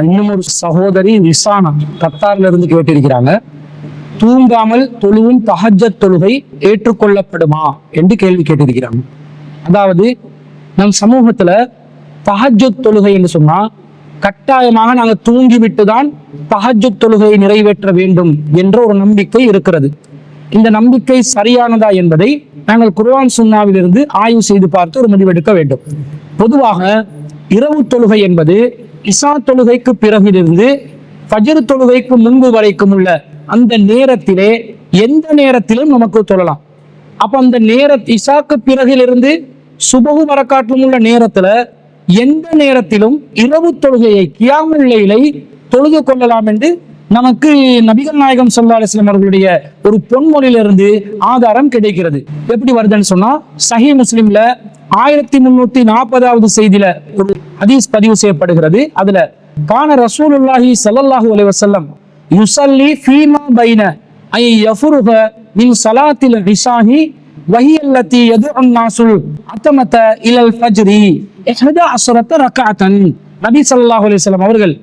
இன்னும் ஒரு சகோதரி நிசானா கத்தார்ல இருந்து கேட்டிருக்கிறாங்க தூங்காமல் தொழுவும் தஹஜ்ஜத் தொழுகை ஏற்றுக்கொள்ளப்படுமா என்று கேள்வி கேட்டிருக்கிறாங்க. அதாவது நம் சமூகத்துல தஹஜ்ஜத் தொழுகை என்று சொன்னா கட்டாயமாக நாங்கள் தூங்கிவிட்டு தான் தஹஜ்ஜத் தொழுகையை நிறைவேற்ற வேண்டும் என்ற ஒரு நம்பிக்கை இருக்கிறது. இந்த நம்பிக்கை சரியானதா என்பதை நாங்கள் குர்வான் சுன்னாவிலிருந்து ஆய்வு செய்து பார்த்து ஒரு முடிவெடுக்க வேண்டும். பொதுவாக இரவு தொழுகை என்பது இசா தொழுகைக்கு பிறகிலிருந்து ஃபஜ்ர் தொழுகைக்கு முன்பு வரைக்கும் உள்ள அந்த நேரத்திலே எந்த நேரத்திலும் நமக்கு தொழலாம். அப்ப அந்த நேர இசாக்கு பிறகிலிருந்து சுபகு வரக்காட்டிலும் உள்ள நேரத்துல எந்த நேரத்திலும் இரவு தொழுகையை கியாமுல் தொழுது கொள்ளலாம் என்று நமக்கு நபிகள் நாயகம் ஸல்லல்லாஹு அலைஹி வஸல்லம் அவர்களுடைய ஒரு பொன்மொழியிலிருந்து ஆதாரம் கிடைக்கிறது எப்படி வருதுன்னு சொன்னா சஹி முஸ்லிம்ல ஆயிரத்தி முன்னூத்தி நாற்பதாவது செய்தியில ஒரு ஹதீஸ் பதிவு செய்யப்படுகிறது அதுல கான ரசூலுல்லாஹி ஸல்லல்லாஹு அலைஹி வஸல்லம் யுஸல்லி ஃபீமா பைன ஐ யஃபுருக மின் ஸலாத்தில் இஷாஹி وهي التي يدعو الناس அத்தமத இலல் ஃபஜ்ரி இஹ்தா அஸ்ரத்த ரக்அத்தன் நபி ஸல்லல்லாஹு அலைஹி வஸல்லம் அவர்கள்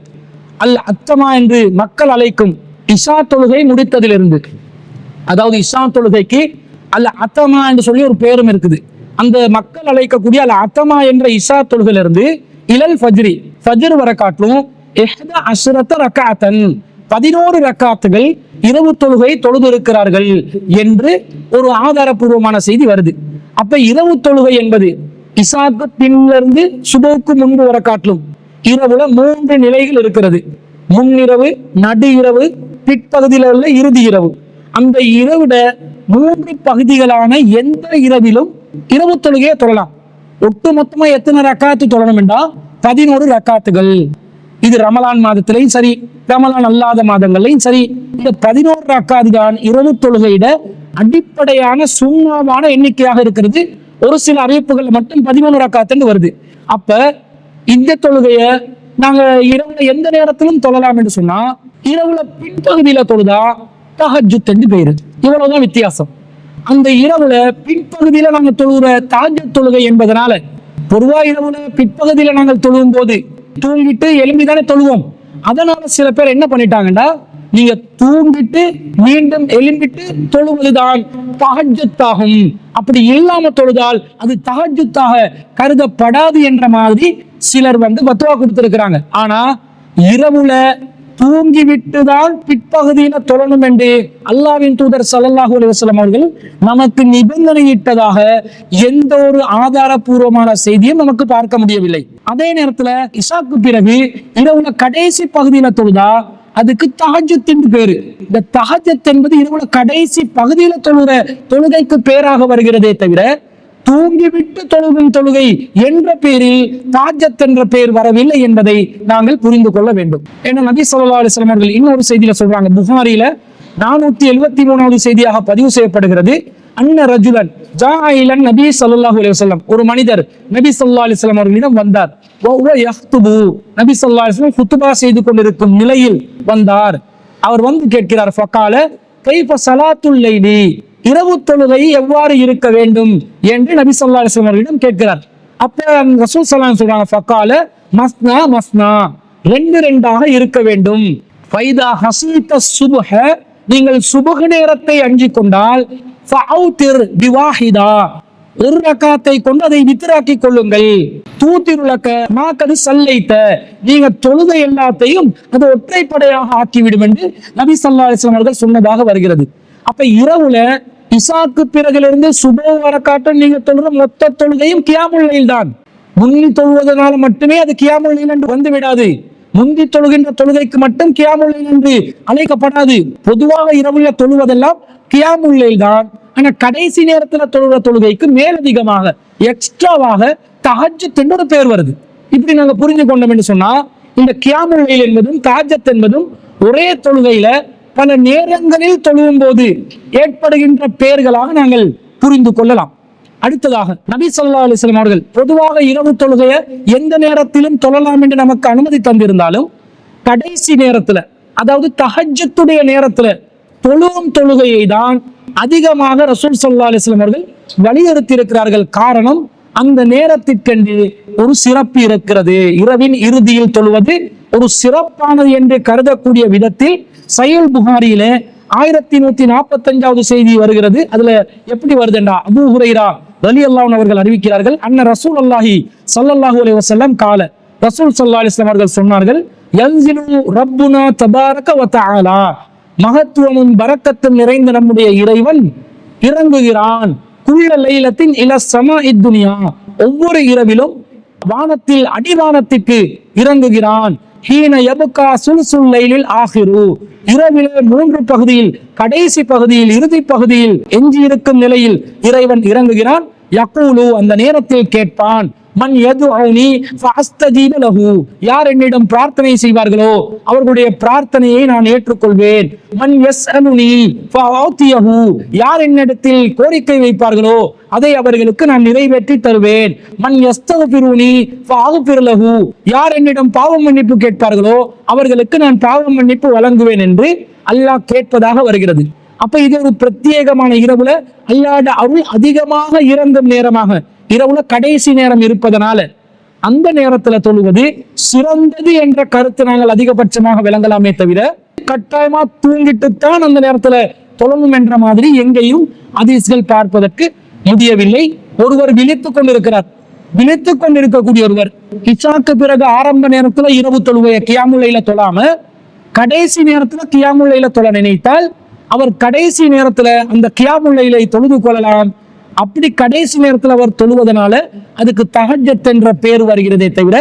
அல் அத்தமா என்று மக்கள் அழைக்கும் இஷா தொழுகை முடித்ததிலிருந்து. அதாவது இஷா தொழுகைக்கு அல்ல அத்தமா என்று சொல்லி ஒரு பேரும் இருக்குது. அந்த மக்கள் அழைக்கக்கூடிய அல்ல அத்தமா என்ற இஷா தொழுகிலிருந்து இலல் ஃபஜ்ரி ஃபஜ்ர் வர காட்டிலும் எஹத அசுரத்த ரக்காத்தன் பதினோரு ரக்காத்துகள் இரவு தொழுகை தொழுது இருக்கிறார்கள் என்று ஒரு ஆதாரபூர்வமான செய்தி வருது. அப்ப இரவு தொழுகை என்பது இசாக்கு பின்னிலிருந்து சுபோக்கு முன்பு வர காட்டிலும் இரவுல மூன்று நிலைகள் இருக்கிறது. முன்னிரவு நடு இரவு பிற்பகுதியில் உள்ள இறுதி இரவு. அந்த இரவுட மூன்று பகுதிகளான எந்த இரவிலும் இரவு தொழுகையை தொழலாம். ஒட்டு மொத்தமா எத்தனை ரக்காத்து தொழணும் என்றால் பதினோரு ரக்காத்துகள். இது ரமலான் மாதத்திலையும் சரி ரமலான் அல்லாத மாதங்கள்லையும் சரி இந்த பதினோரு ரக்காது தான் இரவு தொழுகையிட அடிப்படையான சுண்ணாவான எண்ணிக்கையாக இருக்கிறது. ஒரு சில அறிவிப்புகள் மட்டும் பதிமூணு ரக்காத்துன்னு வருது. அப்ப இந்த தொழுகைய நாங்க இரவுல எந்த நேரத்திலும் தொழலாம் என்று சொன்னா இரவுல பின்பகுதியில தொழுதா தஹஜுத் என்று பெயரு. இவ்வளவுதான் வித்தியாசம். அந்த இரவுல பின்பகுதியில நாங்க தொழுகிற தாஜ தொழுகை என்பதனால பொதுவா இரவுல பிற்பகுதியில நாங்கள் தொழுவும் போது தூங்கிட்டு எலும்பிதானே தொழுவோம். அதனால சில பேர் என்ன பண்ணிட்டாங்கன்னா நீங்க தூங்கிட்டு மீண்டும் எழும்பிட்டு தொழுவதுதான் தகஜத்தாகும் அப்படி இல்லாம தொழுதால் அது தகஜத்தாக கருதப்படாது என்ற மாதிரி சிலர் வந்து பத்துவா கொடுத்திருக்கிறாங்க. ஆனா இரவுல தூங்கிவிட்டுதான் பிற்பகுதியில தொழணும் என்று அல்லாவின் தூதர் சல்லாஹூ அலைஹி அவர்கள் நமக்கு நிபந்தனையிட்டதாக எந்த ஒரு ஆதாரபூர்வமான செய்தியும் நமக்கு பார்க்க முடியவில்லை. அதே நேரத்துல இசாக்கு பிறகு இரவுல கடைசி பகுதியில தொழுதா அதுக்கு தஹஜத் என்று பேரு. இந்த தகஜத் என்பது இரவுல கடைசி பகுதியில தொழுகிற தொழுகைக்கு பேராக வருகிறதே தவிர தூங்கிவிட்டு தொழுகும் தொழுகை என்ற பேரில் தாஜத் என்ற பெயர் வரவில்லை என்பதை நாங்கள் புரிந்து கொள்ள வேண்டும். ஏன்னா நபி சொல்லா அலைஹி அவர்கள் இன்னொரு செய்தியில சொல்றாங்க. புகாரில நானூத்தி எழுபத்தி மூணாவது செய்தியாக பதிவு செய்யப்படுகிறது. அன்ன ரஜுலன் ஜாஹிலன் நபி ஸல்லல்லாஹு அலைஹி ஒரு மனிதர் நபி ஸல்லல்லாஹு அலைஹி அவர்களிடம் வந்தார். நபி ஸல்லல்லாஹு அலைஹி குத்துபா செய்து கொண்டிருக்கும் நிலையில் வந்தார். அவர் வந்து கேட்கிறார் ஃபக்கால கைஃப ஸலாத்துல் லைலி? இரவு தொழுகை எவ்வாறு இருக்க வேண்டும் என்று நபி சொல்லா அவர்களிடம் கேட்கிறார். அப்ப ரசூல் ஸல்லல்லாஹு சொல்றாங்க ஃபக்கால மஸ்னா மஸ்னா ரெண்டு ரெண்டாக இருக்க வேண்டும். ஃபைதா ஹசீத சுபுஹ நீங்கள் சுபுக நேரத்தை அஞ்சி கொண்டால் ஃபவுதிர் பிவாஹிதா ஒரு ரக்காத்தை கொண்டு அதை வித்திராக்கி கொள்ளுங்கள். தூத்திருளக்க மாக்கது சல்லைத்த நீங்க தொழுத எல்லாத்தையும் அது ஒற்றைப்படையாக ஆக்கிவிடும் என்று நபி சல்லா அலைஹி அவர்கள் சொன்னதாக வருகிறது. அப்ப இரவுல இசாக்கு பிறகிலிருந்து சுப வரக்காட்டம் நீங்க தொழுற மொத்த தொழுகையும் கியாமுல்லையில் தான். முன்னி தொழுவதனால மட்டுமே அது கியாமுல்லையில் என்று வந்து விடாது. முந்தி தொழுகின்ற தொழுகைக்கு மட்டும் கியாமுல்லைல் என்று அழைக்கப்படாது. பொதுவாக இரவுல தொழுவதெல்லாம் கியாமுல்லைல் தான். ஆனா கடைசி நேரத்துல தொழுகிற தொழுகைக்கு மேலதிகமாக எக்ஸ்ட்ராவாக தஹஜ்ஜத் என்று ஒரு பேர் வருது. இப்படி நாங்க புரிஞ்சு கொண்டோம் என்று சொன்னா இந்த கியாமுல்லையில் என்பதும் தாஜத் என்பதும் ஒரே தொழுகையில பல நேரங்களில் தொழுவும் போது ஏற்படுகின்ற பெயர்களாக நாங்கள் புரிந்து கொள்ளலாம். அடுத்ததாக நபி சொல்லா அலிஸ்லாம் அவர்கள் பொதுவாக இரவு தொழுகையை எந்த நேரத்திலும் தொழலாம் என்று நமக்கு அனுமதி தந்திருந்தாலும் கடைசி நேரத்துல அதாவது தஹஜத்துடைய நேரத்துல தொழுவும் தொழுகையை தான் அதிகமாக ரசூல் சொல்லா அலிஸ்லாம் அவர்கள் வலியுறுத்தி இருக்கிறார்கள் காரணம் அந்த நேரத்திற்கென்று ஒரு சிறப்பு இருக்கிறது. இரவின் இறுதியில் தொழுவது ஒரு சிறப்பானது என்று கருதக்கூடிய விதத்தில் சயல் புகாரியில ஆயிரத்தி நூத்தி நாற்பத்தஞ்சாவது செய்தி வருகிறது. அதுல எப்படி வருதுண்டா? அபு ஹுரைரா ரலி அல்லாஹ் அவர்கள் அறிவிக்கிறார்கள் அன்ன ரசூல் அல்லாஹி ஸல்லல்லாஹு அலி வசல்லம் கால. ரசூல் சல்லா அலைஹி அவர்கள் சொன்னார்கள் யன்சிலு ரப்புனா தபாரக வ மகத்துவமும் பரக்கத்தும் நிறைந்த நம்முடைய இறைவன் இறங்குகிறான். குள்ள லைலத்தின் இல சம இத்துனியா ஒவ்வொரு இரவிலும் வானத்தில் அடிவானத்துக்கு இறங்குகிறான். ஹீன எபுக்கா சுல்சுல் லைலில் ஆகிரு. இரவிலே மூன்று பகுதியில் கடைசி பகுதியில் இறுதி பகுதியில் எஞ்சி இருக்கும் நிலையில் இறைவன் இறங்குகிறான். யகூலு அந்த நேரத்தில் கேட்பான் மன் எது லகு யார் என்னிடம் பிரார்த்தனை செய்வார்களோ அவர்களுடைய பிரார்த்தனையை நான் ஏற்றுக்கொள்வேன். மன் எஸ் யார் என்னிடத்தில் கோரிக்கை வைப்பார்களோ அதை அவர்களுக்கு நான் நிறைவேற்றி தருவேன். மன் எஸ்தகுபிருனி லஹு. யார் என்னிடம் பாவம் மன்னிப்பு கேட்பார்களோ அவர்களுக்கு நான் பாவம் மன்னிப்பு வழங்குவேன் என்று அல்லாஹ் கேட்பதாக வருகிறது. அப்ப இது ஒரு பிரத்யேகமான இரவுல அல்லாட அருள் அதிகமாக இறங்கும் நேரமாக. இரவுல கடைசி நேரம் இருப்பதனால அந்த நேரத்துல தொழுவது சிறந்தது என்ற கருத்து நாங்கள் அதிகபட்சமாக விளங்கலாமே தவிர கட்டாயமா தூங்கிட்டுத்தான் அந்த நேரத்துல தொழணும் என்ற மாதிரி எங்கேயும் அதிஸ்கள் பார்ப்பதற்கு முடியவில்லை. ஒருவர் விழித்துக் கொண்டிருக்கிறார். விழித்துக் கொண்டிருக்கக்கூடிய ஒருவர் இஷாக்கு பிறகு ஆரம்ப நேரத்துல இரவு தொழுகைய கியாமுலையில தொழாம கடைசி நேரத்துல கியாமுல்லையில தொழ நினைத்தால் அவர் கடைசி நேரத்துல அந்த கியாமுல்லையிலை தொழுது கொள்ளலாம். அப்படி கடைசி நேரத்தில் அவர் தொழுவதனால அதுக்கு தஹஜத் என்ற பேர் வருகிறதே தவிர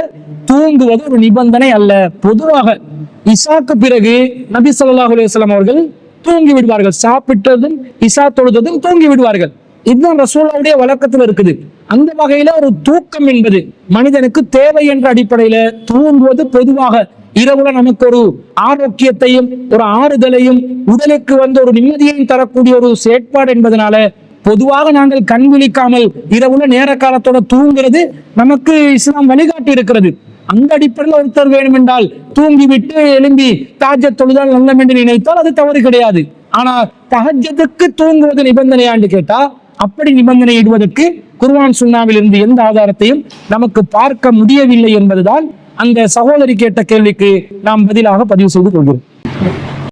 தூங்குவது ஒரு நிபந்தனை அல்ல. பொதுவாக இசாக்கு பிறகு நபி ஸல்லல்லாஹு அலுவலாம் அவர்கள் தூங்கி விடுவார்கள். சாப்பிட்டதும் இசா தொழுததும் தூங்கி விடுவார்கள். இதுதான் ரசூலாவுடைய வழக்கத்துல இருக்குது. அந்த வகையில ஒரு தூக்கம் என்பது மனிதனுக்கு தேவை என்ற அடிப்படையில தூங்குவது பொதுவாக இரவுல நமக்கு ஒரு ஆரோக்கியத்தையும் ஒரு ஆறுதலையும் உடலுக்கு வந்து ஒரு நிம்மதியையும் தரக்கூடிய ஒரு செயற்பாடு என்பதனால பொதுவாக நாங்கள் கண் விழிக்காமல் இரவுல நேர காலத்தோட தூங்குறது நமக்கு இஸ்லாம் வழிகாட்டி இருக்கிறது. அந்த அடிப்படையில் ஒருத்தர் வேணும் என்றால் தூங்கிவிட்டு எழும்பி தாஜ தொழுதால் நல்லம் என்று நினைத்தால் அது தவறு கிடையாது. ஆனா தகஜத்துக்கு தூங்குவது நிபந்தனையாண்டு கேட்டா அப்படி நிபந்தனை இடுவதற்கு குர்வான் சுண்ணாவிலிருந்து எந்த ஆதாரத்தையும் நமக்கு பார்க்க முடியவில்லை என்பதுதான் அந்த சகோதரி கேட்ட கேள்விக்கு நாம் பதிலாக பதிவு செய்து கொள்கிறோம்.